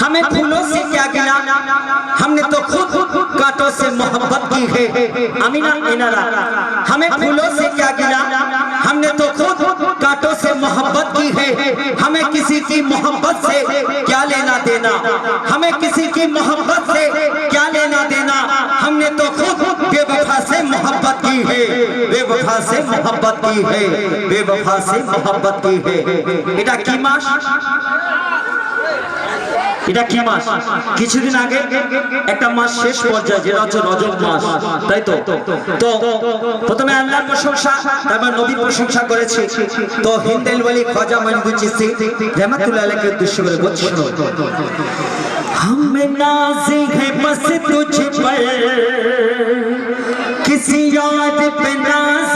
हमें फूलों से क्या गिला? हमने तो, तो खुद कांटों से मोहब्बत की है। अमीना इनारा हमें फूलों से क्या गिला? हमने तो, तो खुद कांटों से मोहब्बत की है। हमें किसी की मोहब्बत से क्या लेना देना? हमें किसी की मोहब्बत से क्या लेना देना? हमने तो खुद बेवफा से मोहब्बत की है। बेवफा से मोहब्बत की है। बेवफा से मोहब्बत की है। बेटा की मास এটা কি মাস কিছুদিন আগে একটা মাস শেষ পর্যায়ে যেটা হচ্ছে রজব মাস তাই তো তো প্রথমে আল্লাহর প্রশংসা তারপর নবীর প্রশংসা করেছি তো হিন্দেল ওয়ালি খাজা মঈনুদ্দিন চিশতি রহমাতুল্লাহ আলাইহি উদ্দেশ্য করে বলছি শোনো हम नाज़ है बस तुझ पर किसी याद पे नाज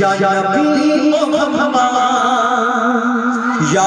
یا نبی محمد یا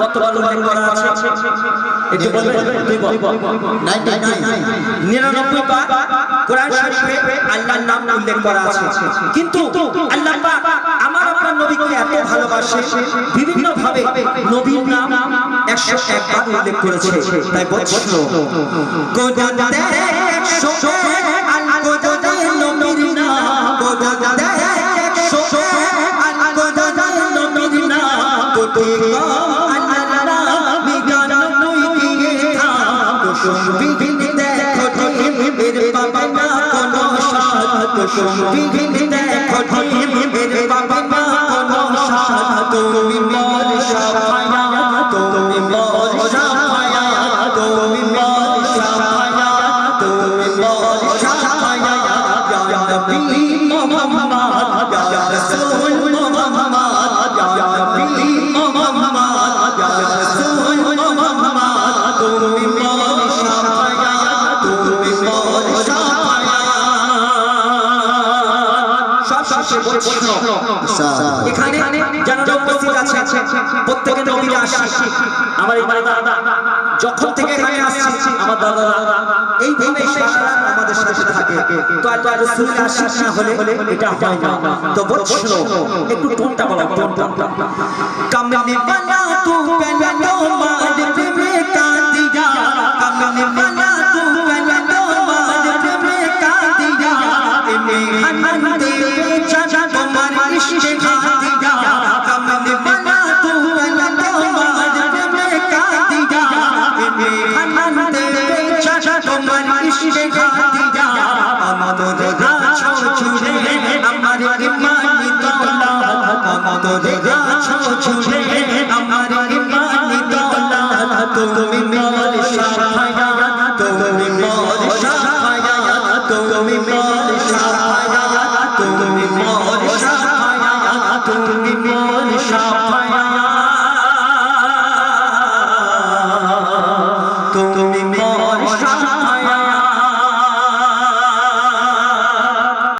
কতবার করা আছে? বলবেন? তুই বল। 99 নিরানব্বই বার কোরআন শরীফে আল্লাহর নাম উল্লেখ করা আছে। কিন্তু আল্লাহ পাক আমার আপনার নবীকে এত ভালোবাসে বিভিন্ন ভাবে নবীর নাম একশো একবার উল্লেখ করেছে। তাই একশো দেখো সব এখানে যারা উপস্থিত আছে প্রত্যেকে নবীরা আসি আমার এই দাদা যখন থেকে এখানে আসছি আমার দাদা সারা আমাদের সাথে থাকে। তো রাসূল আশিক না হলে এটা হয় না। তো বলছো একটু টোনটা বলো টোনটা তু খাদিজা, আমদ গাছ ছুঁড়ে আমার ইমানি তোলা আমদ গাছ ছুঁড়ে আমার ইমানি তোলা তুমি বল সারা